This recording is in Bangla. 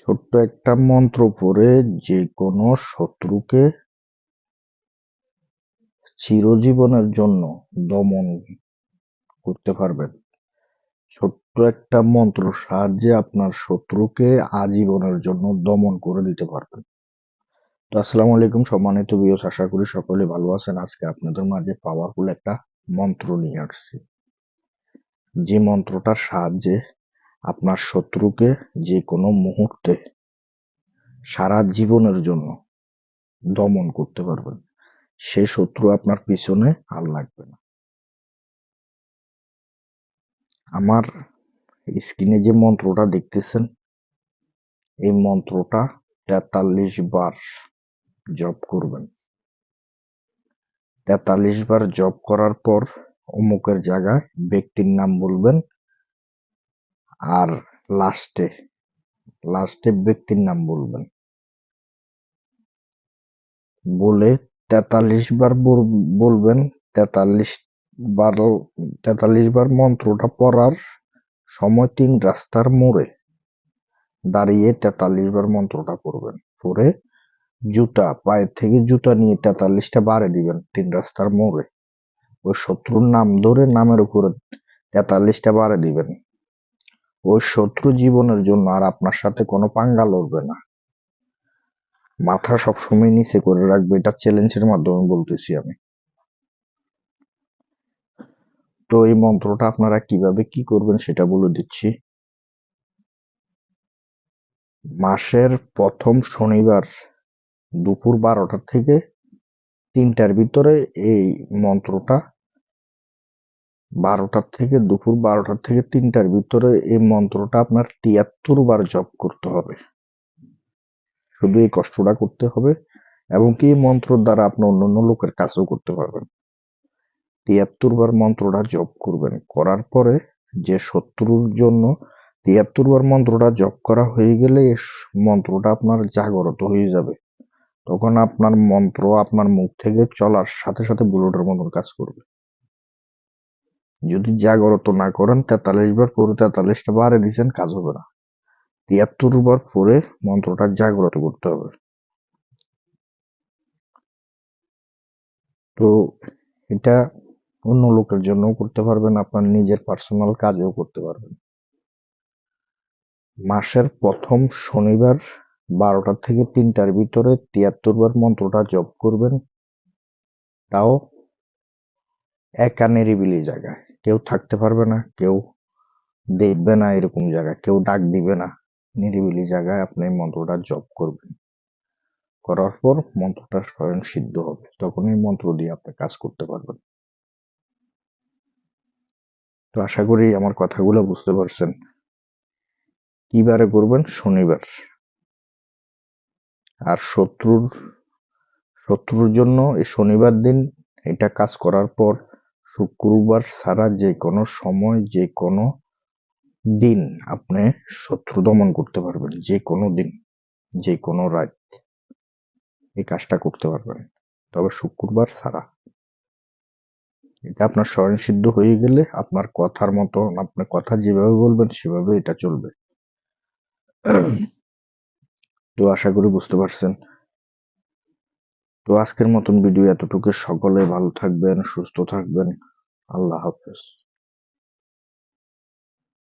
ছোট্ট একটা মন্ত্র পড়ে যে কোনো শত্রুকে চিরজীবনের জন্য দমন করতে পারবেন। ছোট্ট একটা মন্ত্র সাহায্যে আপনার শত্রুকে আজীবনের জন্য দমন করে দিতে পারবেন। তো আসসালামু আলাইকুম, সম্মানিত বিয়স আশা করি সকলে ভালো আছেন। আজকে আপনাদের মাঝে পাওয়ারফুল একটা মন্ত্র নিয়ে আসছি। যে মন্ত্রটার সাহায্যে আপনার শত্রুকে যে কোনো মুহূর্তে সারা জীবনের জন্য দমন করতে পারবেন। সে শত্রু আপনার পিছনে আর লাগবে না। আমার স্ক্রিনে যে মন্ত্রটা দেখতেছেন, এই মন্ত্রটা তেতাল্লিশ বার জপ করবেন। তেতাল্লিশ বার জপ করার পর অমুকের জায়গায় ব্যক্তির নাম বলবেন আর লাস্টে লাস্টে ব্যক্তির নাম বলবেন। বলে তেতাল্লিশ বার বলবেন, তেতাল্লিশ বার তেতাল্লিশ বার মন্ত্রটা পড়ার সময় তিন রাস্তার মোড়ে দাঁড়িয়ে তেতাল্লিশ বার মন্ত্রটা পড়বেন। পরে জুতা, পায়ের থেকে জুতা নিয়ে তেতাল্লিশটা বারে দিবেন তিন রাস্তার মোড়ে। ওই শত্রুর নাম ধরে নামের উপরে তেতাল্লিশটা বারে দিবেন। ওই শত্রু জীবনের জন্য আর আপনার সাথে কোনো পাঙ্গা লড়বে না। মাথা সবসময় নিচে করে রাখবে, এটা চ্যালেঞ্জের মাধ্যমে বলতেছি আমি। তো এই মন্ত্রটা আপনারা কীভাবে কি করবেন সেটা বলে দিচ্ছি। মাসের প্রথম শনিবার দুপুর বারোটা থেকে তিনটার ভিতরে এই মন্ত্রটা বারোটার থেকে দুপুর বারোটার থেকে তিনটার ভিতরে এই মন্ত্রটা আপনার তিয়াত্তর বার জপ করতে হবে। শুধু এই কষ্টটা করতে হবে এবং কি মন্ত্র দ্বারা আপনি অন্যান্য লোকের কাজও করতে পারবেন। তিয়াত্তর বার মন্ত্রটা জপ করবেন। করার পরে যে শত্রুর জন্য তিয়াত্তর বার মন্ত্রটা জপ করা হয়ে গেলে মন্ত্রটা আপনার জাগরত হয়ে যাবে। তখন আপনার মন্ত্র আপনার মুখ থেকে চলার সাথে সাথে বুলেটের মতন কাজ করবে। যদি জাগরত না করেন, তেতাল্লিশ বার পরে তেতাল্লিশটা বারে দিচ্ছেন কাজ হবে না। তিয়াত্তর বার পরে মন্ত্রটা জাগ্রত করতে হবে। তো এটা অন্য লোকের জন্য করতে পারবেন, আপনার নিজের পার্সোনাল কাজেও করতে পারবেন। মাসের প্রথম শনিবার বারোটা থেকে তিনটার ভিতরে তিয়াত্তর বার মন্ত্রটা জপ করবেন, তাও একা নিরিবিলি জায়গায়। কেউ থাকতে পারবে না, কেউ দেখবে না এরকম জায়গায়, কেউ ডাক দিবে না। নিরিবিলি জায়গায় আপনি মন্ত্রটা জপ করবেন। করার পর মন্ত্রটা স্বয়ং সিদ্ধ হবে তখন এই মন্ত্র দিয়ে আপনি কাজ করতে পারবেন। তো আশা করি আমার কথাগুলো বুঝতে পারছেন। কিবারে করবেন? শনিবার। আর শত্রুর শত্রুর জন্য এই শনিবার দিন এটা কাজ করার পর শুক্রবার ছাড়া যে কোনো সময়, যে কোনো দিন আপনি শত্রু দমন করতে পারবেন, যে কোনো দিন, যে কোনো রাত এই কাজটা করতে পারবেন। তবে শুক্রবার ছাড়া। এটা আপনার স্বয়ংসিদ্ধ হয়ে গেলে আপনার কথার মতো আপনি কথা যেভাবে বলবেন সেভাবে এটা চলবে। তো আশা করি বুঝতে পারছেন। তো আজকের মতন ভিডিও এতটুকু। সকলে ভালো থাকবেন, সুস্থ থাকবেন। আল্লাহ হাফেজ।